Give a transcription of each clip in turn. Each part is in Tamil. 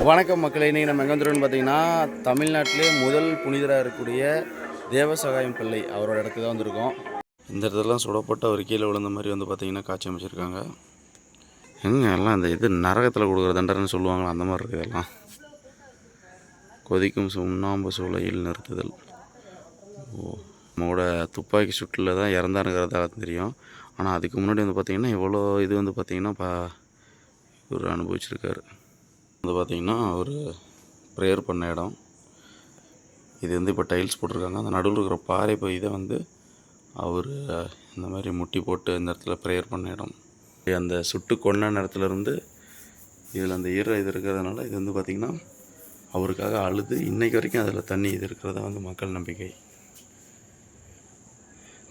வணக்கம் மக்களே இன்றைக்கி நம்ம எங்கே வந்துருக்கோம்னு பார்த்தீங்கன்னா தமிழ்நாட்டிலே முதல் புனிதராக இருக்கக்கூடிய தேவசகாயம் பிள்ளை அவரோட இடத்துக்கு தான் வந்திருக்கோம். இந்த இடத்துலலாம் சுடப்பட்டு அவர் கீழே விழுந்த மாதிரி வந்து பார்த்தீங்கன்னா காட்சி அமைச்சிருக்காங்க. எங்க எல்லாம் அந்த இது நரகத்தில் கொடுக்குற தண்டனைன்னு சொல்லுவாங்களா அந்த மாதிரி இருக்குது எல்லாம் கொதிக்கும் சுண்ணாம்பு சூளையில் நிறுத்துதல். ஓ நம்மளோட துப்பாக்கி சுட்டில் தான் இறந்தாருங்கிறதா தெரியும். ஆனால் அதுக்கு முன்னாடி வந்து பார்த்திங்கன்னா இவ்வளோ இது வந்து பார்த்திங்கன்னா பா இவர் அனுபவிச்சிருக்காரு. வந்து பார்த்திங்கன்னா ஒரு ப்ரேயர் பண்ண இடம். இது வந்து இப்போ டைல்ஸ் போட்டிருக்காங்க. அந்த நடுவில் இருக்கிற பாறை போய் இதை வந்து அவர் இந்த மாதிரி முட்டி போட்டு இந்த இடத்துல ப்ரேயர் பண்ண இடம். அந்த சுட்டு கொன்ன நேரத்துலேருந்து இதில் அந்த ஈர இது இருக்கிறதுனால இது வந்து பார்த்திங்கன்னா அவருக்காக அழுது இன்றைக்கு வரைக்கும் அதில் தண்ணி இது இருக்கிறதா வந்து மக்கள் நம்பிக்கை.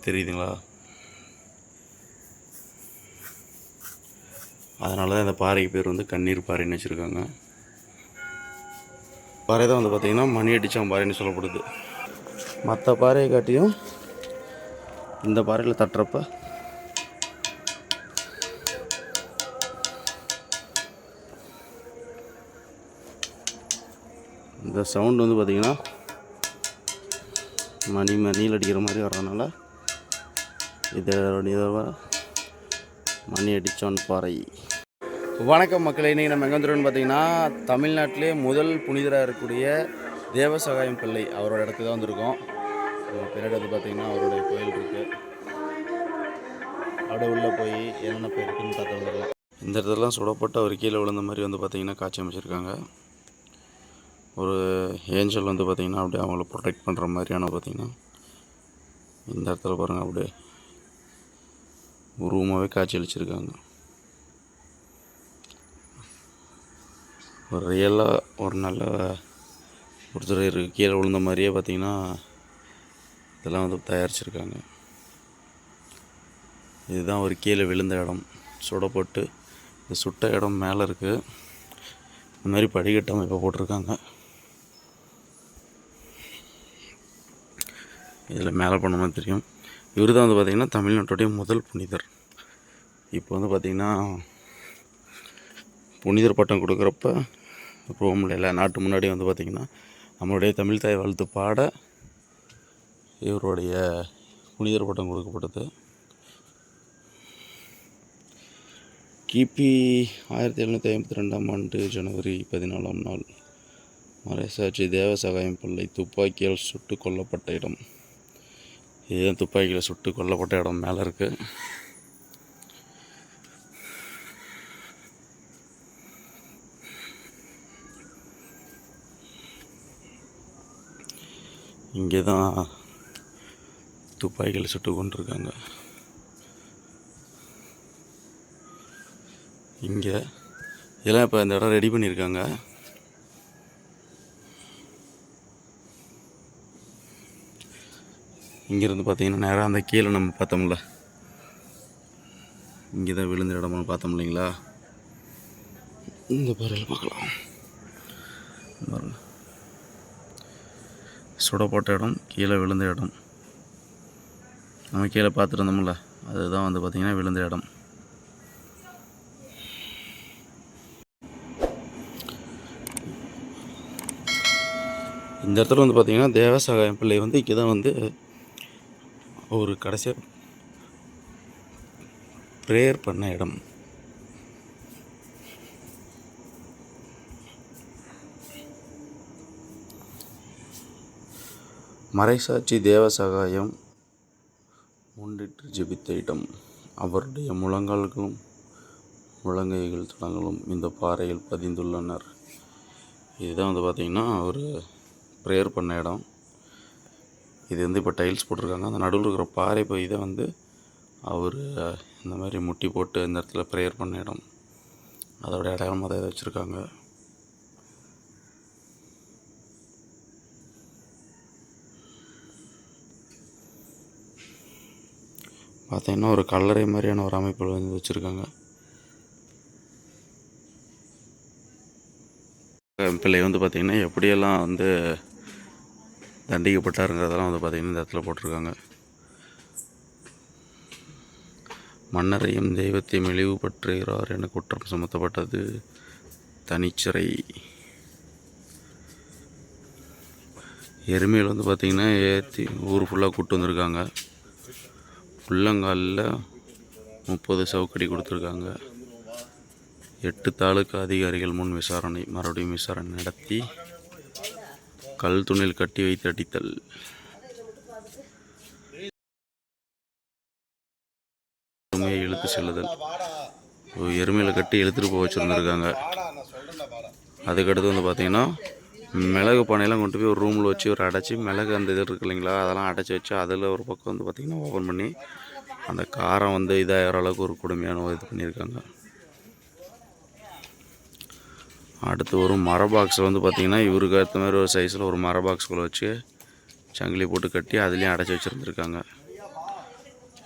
தெரியுதுங்களா? அதனால தான் இந்த பாறைக்கு பேர் வந்து கண்ணீர் பாறைன்னு வச்சுருக்காங்க. பாறை தான் வந்து பார்த்திங்கன்னா மணி அடித்தான் பாறைன்னு சொல்லப்படுது. மற்ற பாறையை காட்டியும் இந்த பாறையில் தட்டுறப்ப இந்த சவுண்ட் வந்து பார்த்திங்கன்னா மணி மணியில் அடிக்கிற மாதிரி வர்றதுனால இதோட மணி அடித்தான் பாறை. வணக்கம் மக்களே இன்றைக்கி நம்ம எங்கே வந்துருக்கோம்னு பார்த்தீங்கன்னா தமிழ்நாட்டிலே முதல் புனிதராக இருக்கக்கூடிய தேவசகாயம் பிள்ளை அவரோட இடத்துக்கு தான் வந்திருக்கோம். பின்னாடி வந்து பார்த்திங்கன்னா அவருடைய கோயில் இருக்குது அப்படியே உள்ளே போய் என்னென்ன போய் இருக்குன்னு பார்த்து வந்துடலாம். இந்த இடத்துலலாம் சுடப்பட்ட ஒரு கீழே விழுந்த மாதிரி வந்து பார்த்திங்கன்னா காட்சி அமைச்சிருக்காங்க. ஒரு ஏஞ்சல் வந்து பார்த்திங்கன்னா அப்படியே அவங்கள ப்ரொடெக்ட் பண்ணுற மாதிரியான பார்த்திங்கன்னா இந்த இடத்துல பாருங்கள் அப்படியே உருவமாகவே காட்சி அளிச்சிருக்காங்க. ஒரு ரியலாக ஒரு நல்ல ஒருத்தர் இருக்கு கீழே விழுந்த மாதிரியே பார்த்திங்கன்னா இதெல்லாம் வந்து தயாரிச்சிருக்காங்க. இதுதான் ஒரு கீழே விழுந்த இடம். சுடப்பட்டு இந்த சுட்ட இடம் மேலே இருக்குது இந்த மாதிரி படிக்கட்டு அமைப்பை போட்டிருக்காங்க. இதில் மேலே பண்ணோம்னா தெரியும். இவர் தான் வந்து பார்த்திங்கன்னா தமிழ்நாட்டுடைய முதல் புனிதர். இப்போ வந்து பார்த்திங்கன்னா புனிதர் பட்டம் கொடுக்குறப்ப ரோமில் எல்லா நாட்டு முன்னாடி வந்து பார்த்திங்கன்னா நம்மளுடைய தமிழ் தாய் வாழ்த்து பாட இவருடைய புனிதர் பட்டம் கொடுக்கப்பட்டது. கிபி ஆயிரத்தி எழுநூற்றி ஐம்பத்தி ரெண்டாம் ஆண்டு ஜனவரி பதினாலாம் நாள் மறைசாட்சி தேவசகாயம் பிள்ளை துப்பாக்கியால் சுட்டு கொல்லப்பட்ட இடம். இதுதான் துப்பாக்கியில் சுட்டு கொல்லப்பட்ட இடம் மேலே இருக்குது இங்கே தான் துப்பாக்கியில் சுட்டு கொண்டிருக்காங்க. இங்கே இதெல்லாம் இப்போ இந்த இடம் ரெடி பண்ணியிருக்காங்க. இங்கேருந்து பார்த்தீங்கன்னா நேராக அந்த கீழே நம்ம பார்த்தோம்ல. இங்கே தான் விழுந்த இடம்னு பார்த்தோம் இல்லைங்களா? இந்த பாறையில் பார்க்கலாம். பாருங்கள் சுடப்பட்ட இடம் கீழே விழுந்த இடம். நம்ம கீழே பார்த்துருந்தோம்ல அதுதான் வந்து பார்த்திங்கன்னா விழுந்த இடம். இந்த இடத்துல வந்து பார்த்திங்கன்னா தேவசகாயம் பிள்ளை வந்து இங்கே தான் வந்து ஒரு கடைசியாக ப்ரேயர் பண்ண இடம். மறைசாட்சி தேவசகாயம் முன்னிட்டு ஜெபித்த இடம். அவருடைய முழங்கால்களும் முழங்கைகள் தடங்களும் இந்த பாறையில் பதிந்துள்ளனர். இதுதான் வந்து பார்த்திங்கன்னா ஒரு ப்ரேயர் பண்ண இடம். இது வந்து இப்போ டைல்ஸ் போட்டிருக்காங்க. அந்த நடுவில் இருக்கிற பாறை போய் இதை வந்து அவர் இந்த மாதிரி முட்டி போட்டு இந்த இடத்துல ப்ரேயர் பண்ண இடம். அதோடைய அடையாளமாக தான் இதை வச்சுருக்காங்க. பார்த்தீங்கன்னா ஒரு கல்லறை மாதிரியான ஒரு அமைப்பில் வந்து வச்சுருக்காங்க. பிள்ளை வந்து பார்த்திங்கன்னா எப்படியெல்லாம் வந்து தண்டிக்கப்பட்டாருங்கிறதெல்லாம் வந்து பார்த்திங்கன்னா இந்த இடத்துல போட்டிருக்காங்க. மன்னரையும் தெய்வத்தையும் இழிவுபற்றுகிறார் என குற்றம் சுமத்தப்பட்டது தனிச்சிறை. எருமையில் வந்து பார்த்திங்கன்னா ஏற்றி ஊர் ஃபுல்லாக கூப்பிட்டு வந்திருக்காங்க. உள்ளங்காலில் முப்பது சவுக்கடி கொடுத்துருக்காங்க. எட்டு தாலுக்கா அதிகாரிகள் முன் விசாரணை மறுபடியும் விசாரணை நடத்தி கல் துணில் கட்டி வைத்து அடித்தல். எருமையை இழுத்து செல்லுதல். எருமையில் கட்டி இழுத்துட்டு போக வச்சுருந்துருக்காங்க. அதுக்கடுத்து வந்து பார்த்திங்கன்னா மிளகு பானையெல்லாம் கொண்டு போய் ஒரு ரூமில் வச்சு ஒரு அடைச்சி மிளகு அந்த இது இருக்கு இல்லைங்களா அதெல்லாம் அடைச்சி வச்சு அதில் ஒரு பக்கம் வந்து பார்த்திங்கன்னா ஓப்பன் பண்ணி அந்த காரம் வந்து இதாகிற அளவுக்கு ஒரு கொடுமையான ஒரு இது பண்ணியிருக்காங்க. அடுத்து ஒரு மர பாக்ஸ் வந்து பார்த்திங்கன்னா இவருக்கு ஏற்ற மாதிரி ஒரு சைஸில் ஒரு மர பாக்ஸ்குள்ளே வச்சு சங்கிலி போட்டு கட்டி அதுலேயும் அடைச்சி வச்சுருந்துருக்காங்க.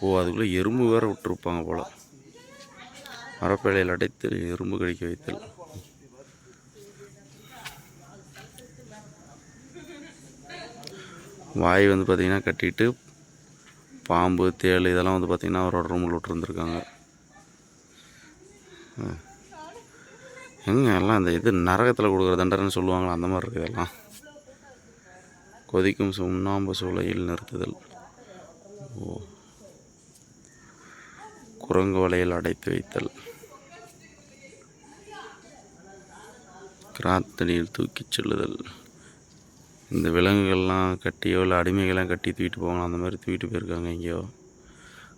ஓ அதுக்குள்ளே எறும்பு வேறு விட்டுருப்பாங்க போல். மரப்பேழையில் அடைத்து எறும்பு கடிக்க வைத்தல். வாய் வந்து பார்த்திங்கன்னா கட்டிட்டு பாம்பு தேள் இதெல்லாம் வந்து பார்த்திங்கன்னா அவரோட ரூமில் விட்டுருந்துருக்காங்க. எங்க எல்லாம் இந்த இது நரகத்தில் கொடுக்குற தண்டனைன்னு சொல்லுவாங்களா? அந்த மாதிரி இருக்குது எல்லாம் கொதிக்கும் சுண்ணாம்பு சூளையில் நிறுத்துதல். ஓ. குரங்கு வலையில் அடைத்து வைத்தல். கிராத்தடியில் தூக்கிச் செல்லுதல். இந்த விலங்குகள்லாம் கட்டியோ இல்லை அடிமைகள்லாம் கட்டி தூக்கிட்டு போவாங்க அந்த மாதிரி தூக்கிட்டு போயிருக்காங்க எங்கேயோ.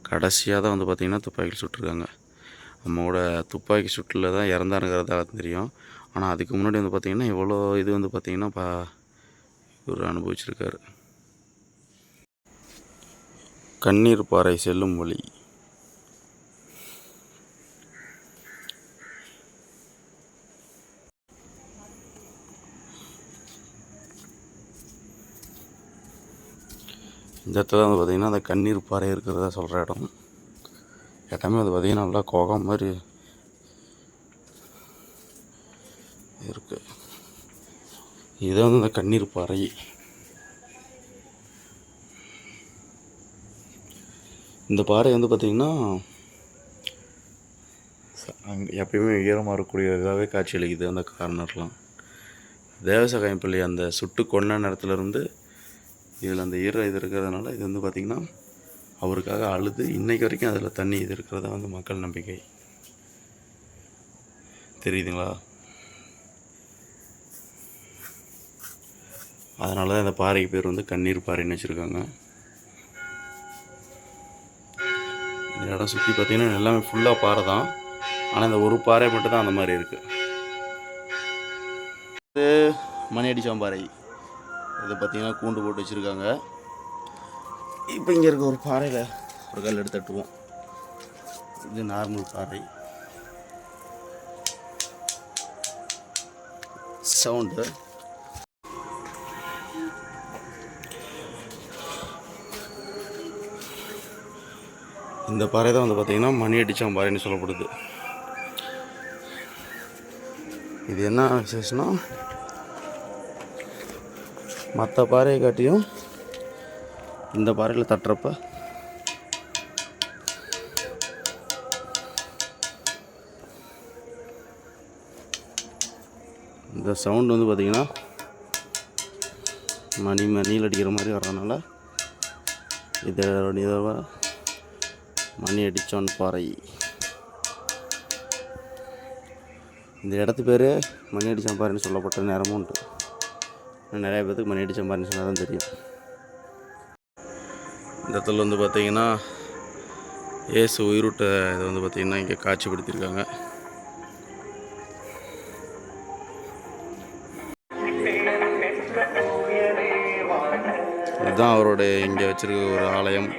கடைசியாக தான் வந்து பார்த்திங்கன்னா துப்பாக்கி சுட்டிருக்காங்க. நம்மளோட துப்பாக்கி சுட்டில் தான் இறந்தாருங்கிறதா தெரியும். ஆனால் அதுக்கு முன்னாடி வந்து பார்த்திங்கன்னா இவ்வளோ இது வந்து பார்த்திங்கன்னா பா இவர் அனுபவிச்சிருக்காரு. கண்ணீர் பாறை செல்லும் வழி. இடத்துல வந்து பார்த்திங்கன்னா அந்த கண்ணீர் பாறை இருக்கிறதா சொல்கிற இடம். இடமே வந்து பார்த்திங்கன்னா நல்லா கோகம் மாதிரி இருக்கு. இது வந்து அந்த கண்ணீர் பாறை. இந்த பாறை வந்து பார்த்திங்கன்னா அங்கே எப்பயுமே ஈரமாக இருக்கக்கூடிய இதாகவே காட்சியளிக்குது அந்த கார்னர்லாம். தேவசகாயப்பள்ளி அந்த சுட்டு கொன்ன நேரத்துலேருந்து இதில் அந்த ஈர இது இருக்கிறதுனால இது வந்து பார்த்திங்கன்னா அவருக்காக அழுது இன்றைக்கு வரைக்கும் அதில் தண்ணி இது இருக்கிறதா வந்து மக்கள் நம்பிக்கை. தெரியுதுங்களா? அதனால தான் இந்த பாறைக்கு பேர் வந்து கண்ணீர் பாறைன்னு வச்சுருக்காங்க. இந்த இடம் சுற்றி பார்த்தீங்கன்னா எல்லாமே ஃபுல்லாக பாறை தான். ஆனால் இந்த ஒரு பாறை மட்டும் தான் அந்த மாதிரி இருக்குது இது மணியடி பாறை. இது பார்த்தீங்கன்னா கூண்டு போட்டு வச்சுருக்காங்க. இப்போ இங்கே இருக்க ஒரு பாறையில் ஒரு கல் எடுத்து தட்டுவோம். இது நார்மல் பாறை. சவுண்டு இந்த பாறை தான் வந்து பார்த்திங்கன்னா மணி அடிச்சாம் பாறைன்னு சொல்லப்படுது. இது என்ன விசேஷம்னா மற்ற பாறையை காட்டியும் இந்த பாறையில் தட்டுறப்ப இந்த சவுண்ட் வந்து பார்த்திங்கன்னா மணி மணியில் அடிக்கிற மாதிரி வர்றதுனால இதோட மணி அடிச்சான் பாறை. இந்த இடத்து பேர் மணி அடித்தான் பாறைன்னு சொல்லப்பட்ட நேரமும் உண்டு. நிறைய பேருக்கு மணி அடிச்சான் சொன்னால் தான் தெரியும். இந்த இடத்துல வந்து பார்த்தீங்கன்னா ஏசு உயிரூட்ட இதை வந்து பார்த்திங்கன்னா இங்கே காட்சிப்படுத்தியிருக்காங்க. இதுதான் அவருடைய இங்கே வச்சுருக்க ஒரு ஆலயம்.